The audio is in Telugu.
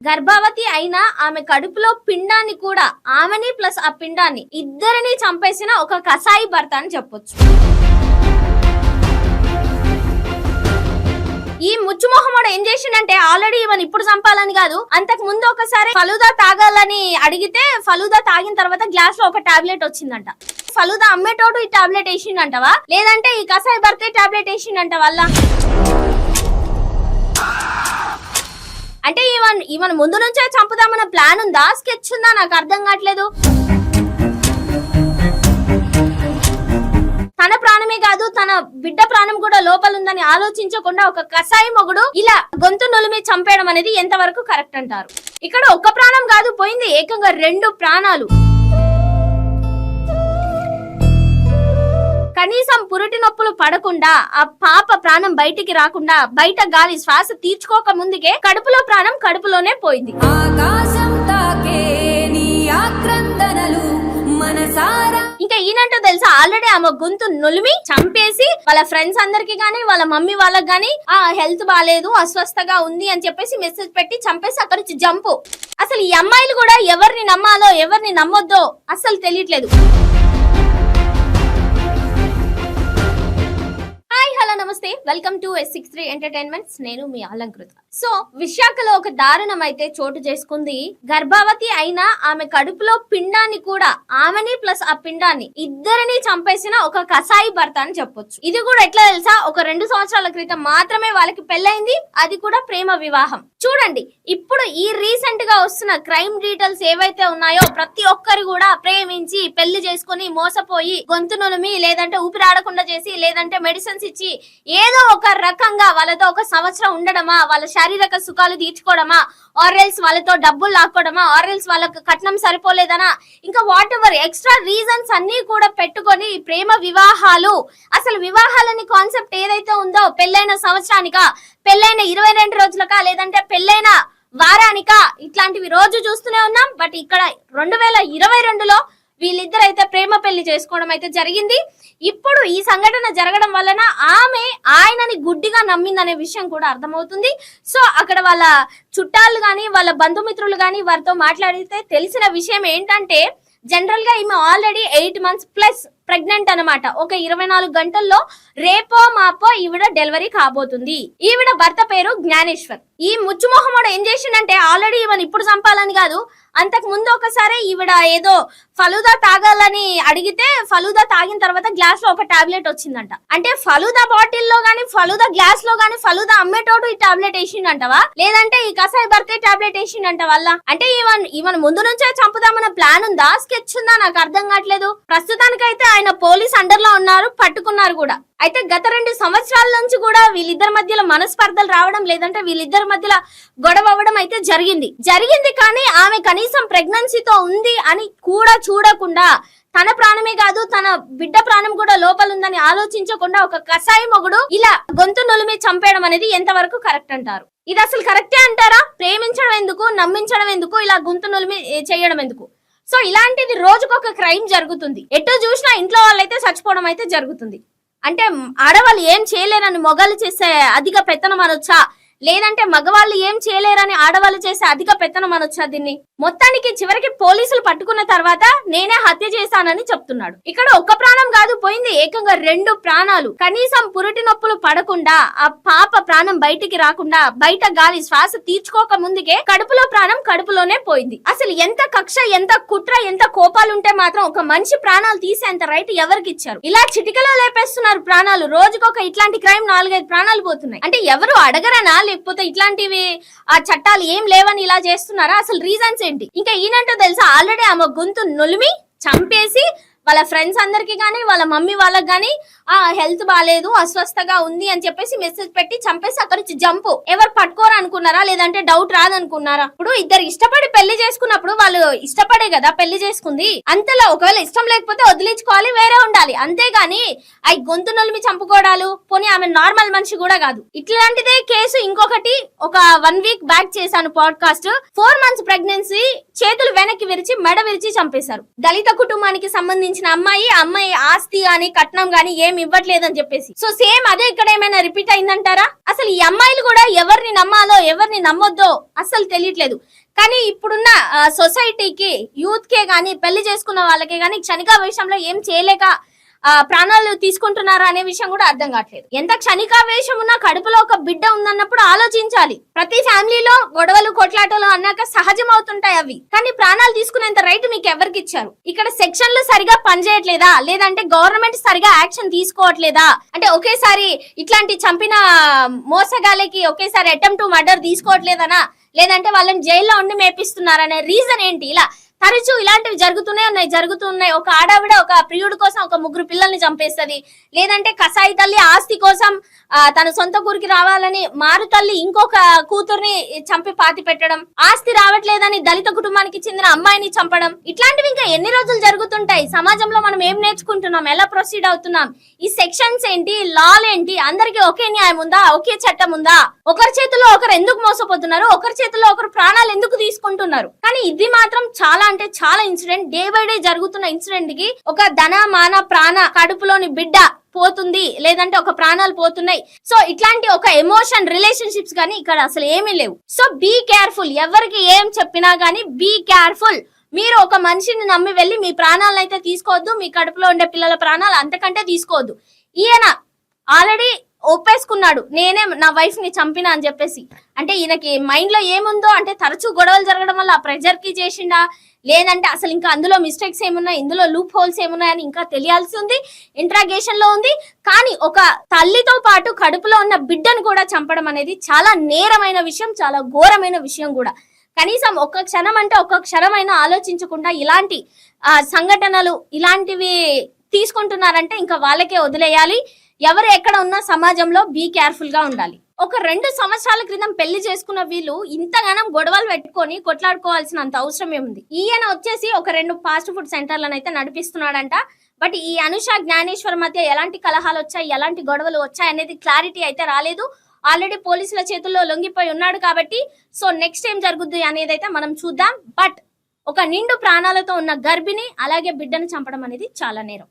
గర్భవతి అయినా ఆమె కడుపులో పిండాన్ని కూడా ఆమెని ప్లస్ ఆ పిండాన్ని ఇద్దరిని చంపేసిన ఒక కసాయి భర్త అని చెప్పొచ్చు. ఈ ముచ్చుమొహముడు ఏం చేసిండంటే ఆల్రెడీ ఈవెన్ ఇప్పుడు చంపాలని కాదు అంతకు ముందు ఒకసారి ఫలుదా తాగాలని అడిగితే ఫలుదా తాగిన తర్వాత గ్లాస్లో ఒక టాబ్లెట్ వచ్చిందంట. ఫలుదా అమ్మేటోడు ఈ టాబ్లెట్ వేసిండంటవా? లేదంటే ఈ కసాయి భర్తే టాబ్లెట్ వేసిండంట వల్ల అంటే ఈవన్ ఈవన్ ముందు నుంచే చంపుదామన్న ప్లాన్ ఉందా? స్కెచ్ ఉందా? నాకు అర్థం కావట్లేదు. తన ప్రాణమే కాదు తన బిడ్డ ప్రాణం కూడా లోపల ఉందని ఆలోచించకుండా ఒక కసాయి మొగుడు ఇలా గొంతు నులిమి చంపేయడం అనేది ఎంతవరకు కరెక్ట్ అంటారు? ఇక్కడ ఒక ప్రాణం కాదు పోయింది ఏకంగా రెండు ప్రాణాలు. కనీసం పురిటి నొప్పులు పడకుండా ఆ పాప ప్రాణం బయటికి రాకుండా బయట గాలి శ్వాస తీర్చుకోక ముందుకే కడుపులో ప్రాణం కడుపులోనే పోయింది. ఆకాశం తాకే నీ ఆక్రందనలు మనసారా. ఇంకా ఈయనంటూ తెలుసా ఆల్రెడీ ఆమె గొంతు నులిమి చంపేసి వాళ్ళ ఫ్రెండ్స్ అందరికి గానీ వాళ్ళ మమ్మీ వాళ్ళకి గానీ ఆ హెల్త్ బాగాలేదు అస్వస్థగా ఉంది అని చెప్పేసి మెసేజ్ పెట్టి చంపేసి అక్కడి జంపు. అసలు ఈ అమ్మాయిలు కూడా ఎవరిని నమ్మాలో ఎవరిని నమ్మొద్దో అసలు తెలియట్లేదు. Welcome to S six three entertainments నేను మీ అలంకృత. సో విశాఖలో ఒక దారుణం అయితే చోటు చేసుకుంది. గర్భవతి అయినా ఆమె కడుపులో పిండాన్ని కూడా ఆమెని ప్లస్ ఆ పిండాన్ని ఇద్దరిని చంపేసిన ఒక కసాయి భర్త అని చెప్పొచ్చు. ఇది కూడా ఎట్లా తెలుసా? ఒక రెండు సంవత్సరాల క్రితం మాత్రమే వాళ్ళకి పెళ్ళైంది అది కూడా ప్రేమ వివాహం. చూడండి ఇప్పుడు ఈ రీసెంట్గా వస్తున్న క్రైమ్ డీటెయిల్స్ ఏవైతే ఉన్నాయో ప్రతి ఒక్కరు కూడా ప్రేమించి పెళ్ళి చేసుకుని మోసపోయి గొంతు నులిమి లేదంటే ఊపిరాడకుండా చేసి లేదంటే మెడిసిన్స్ ఇచ్చి ఏదో ఒక రకంగా వాళ్ళతో ఒక సంవత్సరం ఉండడమా వాళ్ళ శారీరక సుఖాలు తీర్చుకోవడమా ఆర్ఎల్స్ వాళ్ళతో డబ్బులు లాక్కోవడమా ఆర్ఎల్స్ వాళ్ళకి కట్నం సరిపోలేదనా? ఇంకా వాట్ ఎవర్ ఎక్స్ట్రా రీజన్స్ అన్ని కూడా పెట్టుకొని ప్రేమ వివాహాలు అసలు వివాహాలని కాన్సెప్ట్ ఏదైతే ఉందో పెళ్ళైన సంవత్సరానికా పెళ్ళైన ఇరవై రెండు రోజులకా లేదంటే పెళ్ళైన వారానికా ఇట్లాంటివి రోజు చూస్తూనే ఉన్నాం. బట్ ఇక్కడ రెండు వేల ఇరవై రెండులో వీళ్ళిద్దరు అయితే ప్రేమ పెళ్ళి చేసుకోవడం అయితే జరిగింది. ఇప్పుడు ఈ సంఘటన జరగడం వలన ఆమె ఆయనని గుడ్డిగా నమ్మిందనే విషయం కూడా అర్థమవుతుంది. సో అక్కడ వాళ్ళ చుట్టాలు గాని వాళ్ళ బంధుమిత్రులు గాని వారితో మాట్లాడితే తెలిసిన విషయం ఏంటంటే జనరల్గా ఈమె already eight months plus pregnant అన్నమాట. ఒక ఇరవై నాలుగు గంటల్లో రేపో మాపో ఈవిడ డెలివరీ కాబోతుంది. ఈవిడ భర్త పేరు జ్ఞానేశ్వర్. ఈ ముచ్చుమొహముడు ఏం చేసిండంటే ఆల్రెడీ ఈవెన్ ఇప్పుడు చంపాలని కాదు అంతకు ముందు ఒకసారి ఈవిడ ఏదో ఫలుదా తాగాలని అడిగితే ఫలుదా తాగిన తర్వాత గ్లాస్లో ఒక టాబ్లెట్ వచ్చిందంట. అంటే ఫలుదా బాటిల్లో గానీ ఫలుదా గ్లాస్లో గానీ ఫలుదా అమ్మేటోడు ఈ టాబ్లెట్ వేసిండంటవా? లేదంటే ఈ కసాయి బర్కే టాబ్లెట్ వేసిండంట వల్ల అంటే ఈవెన్ ఈవెన్ ముందు నుంచే చంపుదామన్న ప్లాన్ ఉందా? స్కెచ్ ఉందా? నాకు అర్థం కావట్లేదు. ప్రస్తుతానికైతే ఆయన పోలీస్ అండర్లో ఉన్నారు పట్టుకున్నారు కూడా. అయితే గత రెండు సంవత్సరాల నుంచి కూడా వీళ్ళిద్దరి మధ్యలో మనస్పర్ధలు రావడం లేదంటే వీళ్ళిద్దరి మధ్యలో గొడవ అవ్వడం అయితే జరిగింది. జరిగింది కానీ ఆమె కనీసం ప్రెగ్నెన్సీతో ఉంది అని కూడా చూడకుండా తన ప్రాణమే కాదు తన బిడ్డ ప్రాణం కూడా లోపల ఉందని ఆలోచించకుండా ఒక కసాయి మొగుడు ఇలా గొంతు నులిమి చంపేయడం అనేది ఎంతవరకు కరెక్ట్ అంటారు? ఇది అసలు కరెక్టే అంటారా? ప్రేమించడం ఎందుకు? నమ్మించడం ఎందుకు? ఇలా గొంతు నులిమి చేయడం ఎందుకు? సో ఇలాంటిది రోజుకొక క్రైమ్ జరుగుతుంది. ఎటు చూసినా ఇంట్లో వాళ్ళైతే చచ్చిపోవడం అయితే జరుగుతుంది. అంటే ఆడవాళ్ళు ఏం చేయలేరని మొగాలు చేసే అధిక పెత్తనం అనొచ్చా? లేదంటే మగవాళ్ళు ఏం చేయలేరని ఆడవాళ్ళు చేసే అధిక పెత్తనం అనొచ్చా దీన్ని. మొత్తానికి చివరికి పోలీసులు పట్టుకున్న తర్వాత నేనే హత్య చేశానని చెప్తున్నాడు. ఇక్కడ ఒక్క ప్రాణం కాదు పోయింది ఏకంగా రెండు ప్రాణాలు. కనీసం పురిటి నొప్పులు పడకుండా ఆ పాప ప్రాణం బయటికి రాకుండా బయట గాలి శ్వాస తీర్చుకోక ముందుకే కడుపులో ప్రాణం కడుపులోనే పోయింది. అసలు ఎంత కక్ష ఎంత కుట్ర ఎంత కోపాలు ఉంటే మాత్రం ఒక మనిషి ప్రాణాలు తీసేంత రైట్ ఎవరికి ఇచ్చారు? ఇలా చిటికలో లేపేస్తున్నారు ప్రాణాలు. రోజుకొక ఇట్లాంటి క్రైమ్ నాలుగైదు ప్రాణాలు పోతున్నాయి. అంటే ఎవరు అడగరనా? లేకపోతే ఇట్లాంటివి ఆ చట్టాలు ఏం లేవని ఇలా చేస్తున్నారా? అసలు రీజన్స్ ఏంటి? ఇంకా ఈయనంటూ తెలుసా? ఆల్రెడీ ఆమె గొంతు నులిమి చంపేసి వాళ్ళ ఫ్రెండ్స్ అందరికి కానీ వాళ్ళ మమ్మీ వాళ్ళకి కానీ ఆ హెల్త్ బాగాలేదు అస్వస్థగా ఉంది అని చెప్పేసి మెసేజ్ పెట్టి చంపేసి అక్కడి నుంచి జంపు ఎవరు పట్టుకోరు అనుకున్నారా? లేదంటే డౌట్ రాదనుకున్నారా? ఇప్పుడు ఇద్దరు ఇష్టపడి పెళ్ళి చేసుకున్నప్పుడు వాళ్ళు ఇష్టపడే కదా పెళ్ళి చేసుకుంది. అంతలా ఒకవేళ ఇష్టం లేకపోతే వదిలించుకోవాలి వేరే ఉండాలి. అంతేగాని అవి గొంతు నొలిమి చంపుకోవడాలు పోనీ ఆమె నార్మల్ మనిషి కూడా కాదు. ఇట్లాంటిదే కేసు ఇంకొకటి ఒక వన్ వీక్ బ్యాక్ చేశాను పాడ్కాస్ట్ ఫోర్ మంత్స్ ప్రెగ్నెన్సీ చేతులు వెనక్కి విరిచి మెడ విరిచి చంపేశారు. దళిత కుటుంబానికి సంబంధించి ప్రేమించిన అమ్మాయి అమ్మాయి ఆస్తి గాని కట్నం గాని ఏం ఇవ్వట్లేదని చెప్పేసి. సో సేమ్ అదే ఇక్కడ ఏమైనా రిపీట్ అయిందంటారా? అసలు ఈ అమ్మాయిలు కూడా ఎవరిని నమ్మాలో ఎవరిని నమ్మొద్దో అసలు తెలియట్లేదు. కానీ ఇప్పుడున్న సొసైటీకి యూత్ కే గానీ పెళ్ళి చేసుకున్న వాళ్ళకే గానీ క్షణిక విషయంలో ఏం చేయలేక ప్రాణాలు తీసుకుంటున్నారా అనే విషయం కూడా అర్థం కావట్లేదు. ఎంత క్షణికావేశం ఉన్నా కడుపులో ఒక బిడ్డ ఉందన్నప్పుడు ఆలోచించాలి. ప్రతి ఫ్యామిలీలో గొడవలు కొట్లాటలు అన్నాక సహజం అవుతుంటాయి అవి. కానీ ప్రాణాలు తీసుకునేంత రైట్ మీకు ఎవరికి ఇచ్చారు? ఇక్కడ సెక్షన్లు సరిగా పనిచేయట్లేదా? లేదంటే గవర్నమెంట్ సరిగా యాక్షన్ తీసుకోవట్లేదా? అంటే ఒకేసారి ఇట్లాంటి చంపిన మోసగాళ్ళకి ఒకేసారి అటెంప్ట్ మర్డర్ తీసుకోవట్లేదనా? లేదంటే వాళ్ళని జైల్లో ఉండి మేపిస్తున్నారనే రీజన్ ఏంటి? ఇలా తరచూ ఇలాంటివి జరుగుతూనే ఉన్నాయి జరుగుతున్నాయి. ఒక ఆడావిడ ఒక ప్రియుడి కోసం ఒక ముగ్గురు పిల్లల్ని చంపేస్తుంది. లేదంటే కసాయి తల్లి ఆస్తి కోసం తన సొంత ఊరికి రావాలని మారు తల్లి ఇంకొక కూతుర్ని చంపి పాతి పెట్టడం ఆస్తి రావట్లేదని దళిత కుటుంబానికి చెందిన అమ్మాయిని చంపడం ఇట్లాంటివి ఇంకా ఎన్ని రోజులు జరుగుతుంటాయి? సమాజంలో మనం ఏం నేర్చుకుంటున్నాం? ఎలా ప్రొసీడ్ అవుతున్నాం? ఈ సెక్షన్స్ ఏంటి? లాల్ ఏంటి? అందరికీ ఒకే న్యాయం ఉందా? ఒకే చట్టం ఉందా? ఒకరి చేతిలో ఒకరు ఎందుకు మోసపోతున్నారు? ఒకరి చేతిలో ఒకరు ప్రాణాలు ఎందుకు తీసుకుంటున్నారు? కానీ ఇది మాత్రం చాలా అంటే చాలా ఇన్సిడెంట్. డే బై డే జరుగుతున్న ఇన్సిడెంట్కి ఒక ధన మాన ప్రాణ కడుపులోని బిడ్డ పోతుంది. లేదంటే ఒక ప్రాణాలు పోతున్నాయి. సో ఇట్లాంటి ఒక ఎమోషన్ రిలేషన్షిప్స్ కానీ ఇక్కడ అసలు ఏమీ లేవు. So be careful. ఎవరికి ఏం చెప్పినా గానీ బీ కేర్ఫుల్. మీరు ఒక మనిషిని నమ్మి వెళ్ళి మీ ప్రాణాలను అయితే తీసుకోవద్దు మీ కడుపులో ఉండే పిల్లల ప్రాణాలు అంతకంటే తీసుకోవద్దు. ఈయన ఆల్రెడీ ఒప్పేసుకున్నాడు. నేనే నా వైఫ్ని చంపినా అని చెప్పేసి. అంటే ఈయనకి మైండ్లో ఏముందో అంటే తరచూ గొడవలు జరగడం వల్ల ప్రెజర్కి చేసిండా? లేదంటే అసలు ఇంకా అందులో మిస్టేక్స్ ఏమున్నాయి? ఇందులో లూప్ హోల్స్ ఏమున్నాయని ఇంకా తెలియాల్సి ఉంది ఇంట్రాగేషన్లో ఉంది. కానీ ఒక తల్లితో పాటు కడుపులో ఉన్న బిడ్డను కూడా చంపడం అనేది చాలా నేరమైన విషయం చాలా ఘోరమైన విషయం కూడా. కనీసం ఒక్క క్షణం అంటే ఒక్క క్షణమైనా ఆలోచించకుండా ఇలాంటి ఆ, సంఘటనలు ఇలాంటివి తీసుకుంటున్నారంటే ఇంకా వాళ్ళకే వదిలేయాలి. ఎవరు ఎక్కడ ఉన్నా సమాజంలో బీ కేర్ఫుల్గా ఉండాలి. ఒక రెండు సంవత్సరాల క్రితం పెళ్ళి చేసుకున్న వీళ్ళు ఇంతగానం గొడవలు పెట్టుకొని కొట్లాడుకోవాల్సినంత అవసరం ఏముంది? ఈయన వచ్చేసి ఒక రెండు ఫాస్ట్ ఫుడ్ సెంటర్లను అయితే నడిపిస్తున్నాడంట. బట్ ఈ అనుష జ్ఞానేశ్వర్ మధ్య ఎలాంటి కలహాలు వచ్చాయి? ఎలాంటి గొడవలు వచ్చాయి? అనేది క్లారిటీ అయితే రాలేదు. ఆల్రెడీ పోలీసుల చేతుల్లో లొంగిపోయి ఉన్నాడు కాబట్టి సో నెక్స్ట్ ఏం జరుగుద్ది అనేది అయితే మనం చూద్దాం. బట్ ఒక నిండు ప్రాణాలతో ఉన్న గర్భిణి అలాగే బిడ్డను చంపడం అనేది చాలా నేరం.